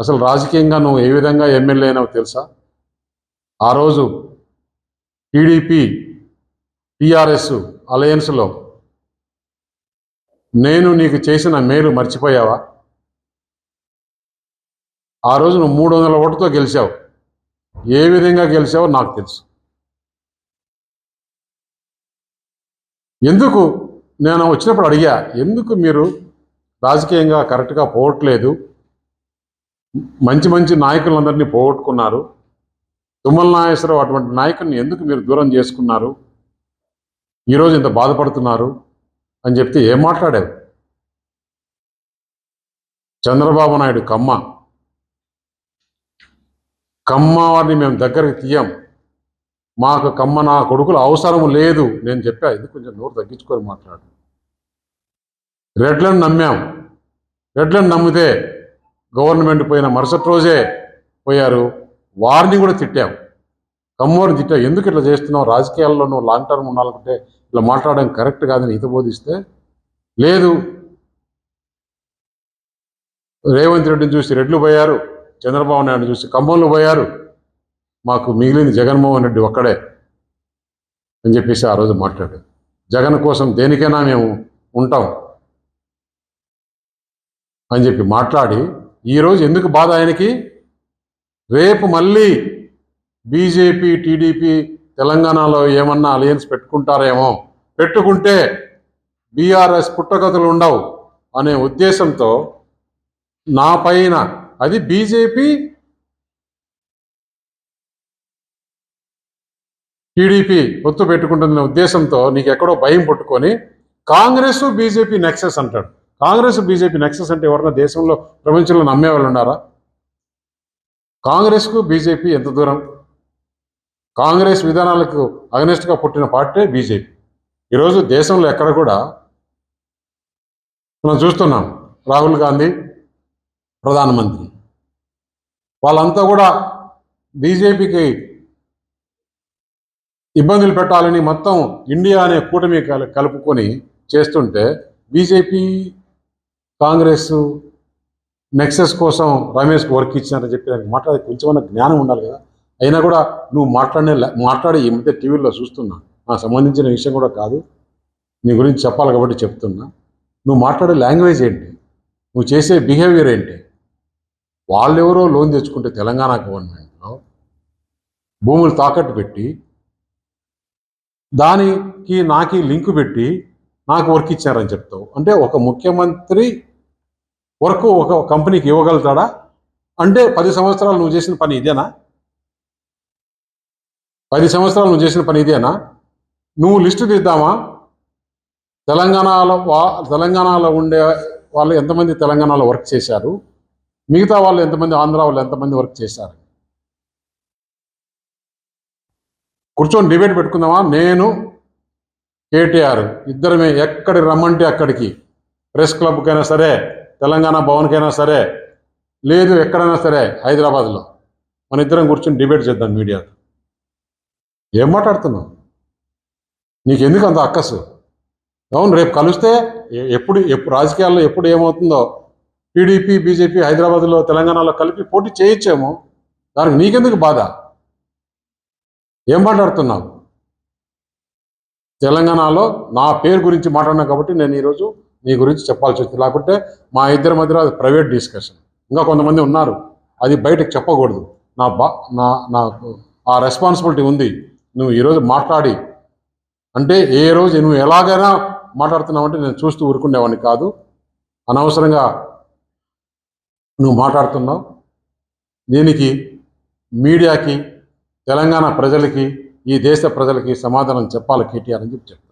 అసలు రాజకీయంగా నువ్వు ఏ విధంగా ఎమ్మెల్యే అయినావు తెలుసా? ఆ రోజు టీడీపీ టీఆర్ఎస్ అలయన్స్లో నేను నీకు చేసిన మేలు మర్చిపోయావా? ఆ రోజు నువ్వు మూడు వందల ఓటుతో గెలిచావు. ఏ విధంగా గెలిచావో నాకు తెలుసు. ఎందుకు? నేను వచ్చినప్పుడు అడిగా ఎందుకు మీరు రాజకీయంగా కరెక్ట్గా పోవట్లేదు? మంచి మంచి నాయకులందరినీ పోగొట్టుకున్నారు. తుమ్మల నాగేశ్వరరావు అటువంటి నాయకుడిని ఎందుకు మీరు దూరం చేసుకున్నారు? ఈరోజు ఇంత బాధపడుతున్నారు అని చెప్తే ఏం మాట్లాడావు చంద్రబాబు నాయుడు కమ్మ. కమ్మ వారిని మేము దగ్గరికి తీయం. మాకు కమ్మ నా కొడుకులు అవసరం లేదు. నేను చెప్పా ఇది కొంచెం నోరు తగ్గించుకొని మాట్లాడు. రెడ్లను నమ్మాం. రెడ్లను నమ్మితే గవర్నమెంట్ పోయిన మరుసటి రోజే పోయారు. వారిని కూడా తిట్టాం. కమ్మోరిని తిట్టాం. ఎందుకు ఇట్లా చేస్తున్నావు? రాజకీయాల్లోనూ లాంగ్ టర్మ్ ఉండాలనుకుంటే ఇట్లా మాట్లాడడం కరెక్ట్ కాదని హితబోధిస్తే లేదు. రేవంత్ రెడ్డిని చూసి రెడ్లు పోయారు. చంద్రబాబు నాయుడు చూసి కమ్మోళ్ళు పోయారు. మాకు మిగిలింది జగన్మోహన్ రెడ్డి ఒక్కడే అని చెప్పేసి ఆ రోజు మాట్లాడాడు జగన్ కోసం దేనికైనా మేము ఉంటాం అని చెప్పి మాట్లాడి ఈరోజు ఎందుకు బాధ ఆయనకి? రేపు మళ్ళీ బీజేపీ టీడీపీ తెలంగాణలో ఏమన్నా అలయన్స్ పెట్టుకుంటారేమో? పెట్టుకుంటే బీఆర్ఎస్ పుట్టగతులు ఉండవు అనే ఉద్దేశంతో నా పైన అది బీజేపీ టీడీపీ పొత్తు పెట్టుకుంటుందనే ఉద్దేశంతో నీకు ఎక్కడో భయం పుట్టుకొని కాంగ్రెస్ బీజేపీ నెక్సెస్ అంటాడు. కాంగ్రెస్ బీజేపీ నెక్సెస్ అంటే ఎవరన్నా దేశంలో ప్రపంచంలో నమ్మే వాళ్ళు ఉన్నారా? కాంగ్రెస్కు బీజేపీ ఎంత దూరం? కాంగ్రెస్ విధానాలకు అగనెస్ట్గా పుట్టిన పార్టీ బీజేపీ. ఈరోజు దేశంలో ఎక్కడ కూడా మనం చూస్తున్నాం రాహుల్ గాంధీ ప్రధానమంత్రి. వాళ్ళంతా కూడా బీజేపీకి ఇబ్బందులు పెట్టాలని మొత్తం ఇండియా అనే కూటమి కలుపుకొని చేస్తుంటే బీజేపీ కాంగ్రెస్ నెక్సెస్ కోసం రమేష్ వర్క్ ఇచ్చినారని చెప్పి నాకు మాట్లాడే కొంచెమన్నా జ్ఞానం ఉండాలి కదా. అయినా కూడా నువ్వు మాట్లాడే మాట్లాడి ఈ మధ్య టీవీలో చూస్తున్నా. నాకు సంబంధించిన విషయం కూడా కాదు. నీ గురించి చెప్పాలి కాబట్టి చెప్తున్నా. నువ్వు మాట్లాడే లాంగ్వేజ్ ఏంటి? నువ్వు చేసే బిహేవియర్ ఏంటి? వాళ్ళెవరో లోన్ తెచ్చుకుంటే తెలంగాణ గవర్నమెంట్లో భూములు తాకట్టు పెట్టి దానికి నాకి లింకు పెట్టి నాకు వర్క్ ఇచ్చారని చెప్తావు. అంటే ఒక ముఖ్యమంత్రి వర్క్ ఒక కంపెనీకి ఇవ్వగలుగుతాడా? అంటే పది సంవత్సరాలు నువ్వు చేసిన పని ఇదేనా? పది సంవత్సరాలు నువ్వు చేసిన పని ఇదేనా? నువ్వు లిస్టు తీద్దామా? తెలంగాణలో వా తెలంగాణలో ఉండే వాళ్ళు ఎంతమంది తెలంగాణలో వర్క్ చేశారు? మిగతా వాళ్ళు ఎంతమంది ఆంధ్ర వాళ్ళు ఎంతమంది వర్క్ చేశారు? కూర్చొని డిబేట్ పెట్టుకుందామా? నేను కేటీఆర్ ఇద్దరమే ఎక్కడికి రమ్మంటే అక్కడికి. ప్రెస్ క్లబ్కైనా సరే తెలంగాణ భవన్కైనా సరే లేదు ఎక్కడైనా సరే హైదరాబాద్లో. మన ఇద్దరం కూర్చొని డిబేట్ చేద్దాం మీడియాతో. ఏం మాట్లాడుతున్నావు? నీకెందుకు అంత అక్కసు? అవును రేపు కలిస్తే ఎప్పుడు ఎప్పుడు రాజకీయాల్లో ఎప్పుడు ఏమవుతుందో టీడీపీ బీజేపీ హైదరాబాద్లో తెలంగాణలో కలిపి పోటీ చేయొచ్చేమో దానికి నీకెందుకు బాధ? ఏం మాట్లాడుతున్నావు? తెలంగాణలో నా పేరు గురించి మాట్లాడినా కాబట్టి నేను ఈరోజు నీ గురించి చెప్పాల్సి వచ్చింది. లేకుంటే మా ఇద్దరి మధ్యలో అది ప్రైవేట్ డిస్కషన్. ఇంకా కొంతమంది ఉన్నారు. అది బయటకు చెప్పకూడదు. నా బా నా నాకు ఆ రెస్పాన్సిబిలిటీ ఉంది. నువ్వు ఈరోజు మాట్లాడి. అంటే ఏ రోజు నువ్వు ఎలాగైనా మాట్లాడుతున్నావంటే నేను చూస్తూ ఊరుకునేవాడిని కాదు. అనవసరంగా నువ్వు మాట్లాడుతున్నావు. దీనికి మీడియాకి తెలంగాణ ప్రజలకి ఈ దేశ ప్రజలకి సమాధానం చెప్పాలి కేటీఆర్ అని చెప్పి చెప్పాను.